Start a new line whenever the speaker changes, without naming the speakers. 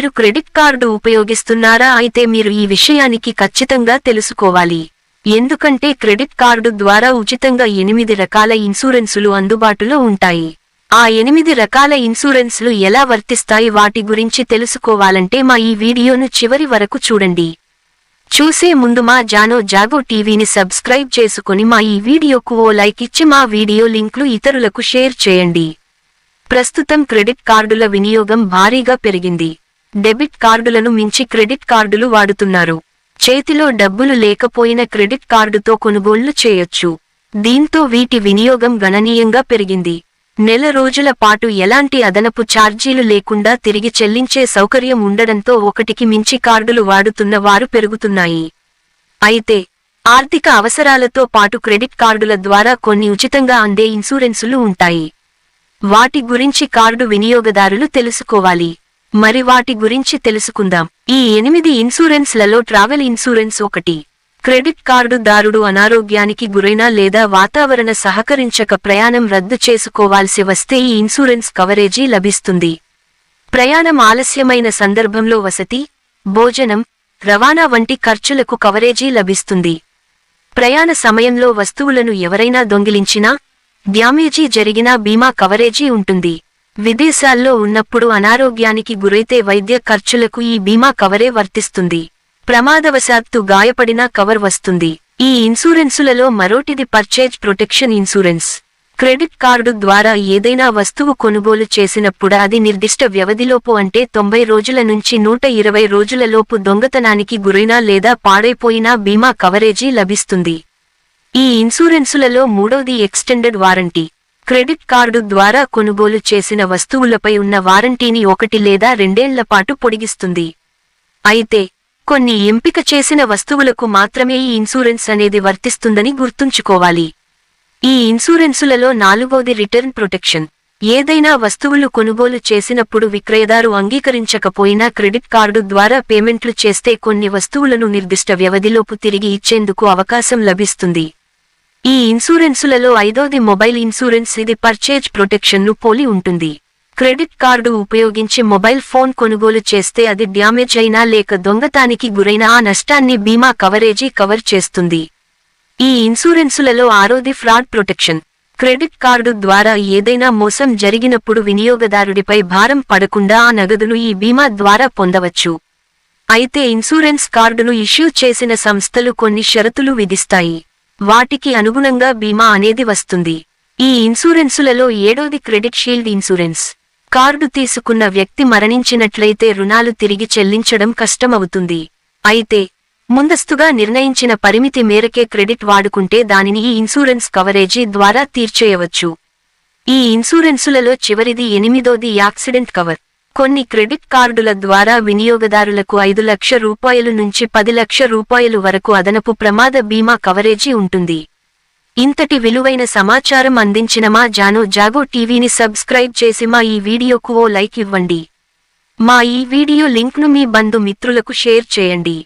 మీరు credit card ఉపయోగిస్తున్నారా అయితే మీరు ఈ విషయానికి ఖచ్చితంగా తెలుసుకోవాలి. ఎందుకంటే క్రెడిట్ కార్డు ద్వారా ఉచితంగా ఎనిమిది రకాల ఇన్సూరెన్సులు అందుబాటులో ఉంటాయి. ఆ ఎనిమిది రకాల ఇన్సూరెన్సులు ఎలా వర్తిస్తాయి వాటి గురించి తెలుసుకోవాలంటే మా ఈ వీడియోను చివరి వరకు చూడండి. చూసే ముందు మా జానో జాగో టీవీని సబ్స్క్రైబ్ చేసుకుని మా ఈ వీడియోకు ఓ లైక్ ఇచ్చి మా వీడియో లింక్లు ఇతరులకు షేర్ చేయండి. ప్రస్తుతం క్రెడిట్ కార్డుల వినియోగం భారీగా పెరిగింది. డెబిట్ కార్డులను మించి క్రెడిట్ కార్డులు వాడుతున్నారు. చేతిలో డబ్బులు లేకపోయిన క్రెడిట్ కార్డుతో కొనుగోళ్ళు చేయొచ్చు. దీంతో వీటి వినియోగం గణనీయంగా పెరిగింది. నెల రోజుల పాటు ఎలాంటి అదనపు ఛార్జీలు లేకుండా తిరిగి చెల్లించే సౌకర్యం ఉండడంతో ఒకటికి మించి కార్డులు వాడుతున్న వారు పెరుగుతున్నాయి. అయితే ఆర్థిక అవసరాలతో పాటు క్రెడిట్ కార్డుల ద్వారా కొన్ని ఉచితంగా అందే ఇన్సూరెన్సులు ఉంటాయి. వాటి గురించి కార్డు వినియోగదారులు తెలుసుకోవాలి. మరి వాటి గురించి తెలుసుకుందాం. ఈ ఎనిమిది ఇన్సూరెన్స్లలో ట్రావెల్ ఇన్సూరెన్స్ ఒకటి. క్రెడిట్ కార్డు దారుడు అనారోగ్యానికి గురైనా లేదా వాతావరణ సహకరించక ప్రయాణం రద్దు చేసుకోవాల్సి వస్తే ఈ ఇన్సూరెన్స్ కవరేజీ లభిస్తుంది. ప్రయాణం ఆలస్యమైన సందర్భంలో వసతి భోజనం రవాణా వంటి ఖర్చులకు కవరేజీ లభిస్తుంది. ప్రయాణ సమయంలో వస్తువులను ఎవరైనా దొంగిలించినా డ్యామేజీ జరిగినా బీమా కవరేజీ ఉంటుంది. విదేశాల్లో ఉన్నప్పుడు అనారోగ్యానికి గురైతే వైద్య ఖర్చులకు ఈ బీమా కవరే వర్తిస్తుంది. ప్రమాదవశాత్తు గాయపడినా కవర్ వస్తుంది. ఈ ఇన్సూరెన్సులలో మరోటిది purchase protection insurance. Credit card ద్వారా ఏదైనా వస్తువు కొనుగోలు చేసినప్పుడు అది నిర్దిష్ట వ్యవధిలోపు అంటే తొంభై రోజుల నుంచి నూట ఇరవై రోజులలోపు దొంగతనానికి గురైనా లేదా పాడైపోయినా బీమా కవరేజీ లభిస్తుంది. ఈ ఇన్సూరెన్సులలో మూడోది ఎక్స్టెండెడ్ వారంటీ. క్రెడిట్ కార్డు ద్వారా కొనుగోలు చేసిన వస్తువులపై ఉన్న వారంటీని ఒకటి లేదా రెండేళ్ళ పాటు పొడిగిస్తుంది. అయితే కొన్ని ఎంపిక చేసిన వస్తువులకు మాత్రమే ఈ ఇన్సూరెన్స్ అనేది వర్తిస్తుందని గుర్తుంచుకోవాలి. ఈ ఇన్సూరెన్సులలో నాలుగవది రిటర్న్ ప్రొటెక్షన్. ఏదైనా వస్తువులు కొనుగోలు చేసినప్పుడు విక్రయదారు అంగీకరించకపోయినా క్రెడిట్ కార్డు ద్వారా పేమెంట్లు చేస్తే కొన్ని వస్తువులను నిర్దిష్ట వ్యవధిలోపు తిరిగి ఇచ్చేందుకు అవకాశం లభిస్తుంది. ఈ ఇన్సూరెన్సులలో ఐదోది మొబైల్ ఇన్సూరెన్స్ ఇది పర్చేజ్ ప్రొటెక్షన్ను పోలి ఉంటుంది. క్రెడిట్ కార్డు ఉపయోగించి మొబైల్ ఫోన్ కొనుగోలు చేస్తే అది డ్యామేజ్ అయినా లేక దొంగతానికి గురైన ఆ నష్టాన్ని బీమా కవరేజీ కవర్ చేస్తుంది. ఈ ఇన్సూరెన్సులలో ఆరోది ఫ్రాడ్ ప్రొటెక్షన్. క్రెడిట్ కార్డు ద్వారా ఏదైనా మోసం జరిగినప్పుడు వినియోగదారుడిపై భారం పడకుండా ఆ నగదును ఈ బీమా ద్వారా పొందవచ్చు. అయితే ఇన్సూరెన్స్ కార్డును ఇష్యూ చేసిన సంస్థలు కొన్ని షరతులు విధిస్తాయి. వాటికి అనుగుణంగా బీమా అనేది వస్తుంది. ఈ ఇన్సూరెన్సులలో ఏడోది క్రెడిట్ షీల్డ్ ఇన్సూరెన్స్. కార్డు తీసుకున్న వ్యక్తి మరణించినట్లయితే రుణాలు తిరిగి చెల్లించడం కష్టమవుతుంది. అయితే ముందస్తుగా నిర్ణయించిన పరిమితి మేరకే క్రెడిట్ వాడుకుంటే దానిని ఈ ఇన్సూరెన్స్ కవరేజీ ద్వారా తీర్చేయవచ్చు. ఈ ఇన్సూరెన్సులలో చివరిది ఎనిమిదోది యాక్సిడెంట్ కవర్. కొన్ని క్రెడిట్ కార్డుల ద్వారా వినియోగదారులకు ఐదు లక్ష రూపాయలు నుంచి పది లక్ష రూపాయలు వరకు అదనపు ప్రమాద బీమా కవరేజీ ఉంటుంది. ఇంతటి విలువైన సమాచారం అందించిన మా జానో జాగో టీవీని సబ్స్క్రైబ్ చేసి మా ఈ వీడియోకు ఓ లైక్ ఇవ్వండి. మా ఈ వీడియో లింక్ను మీ బంధు మిత్రులకు షేర్ చేయండి.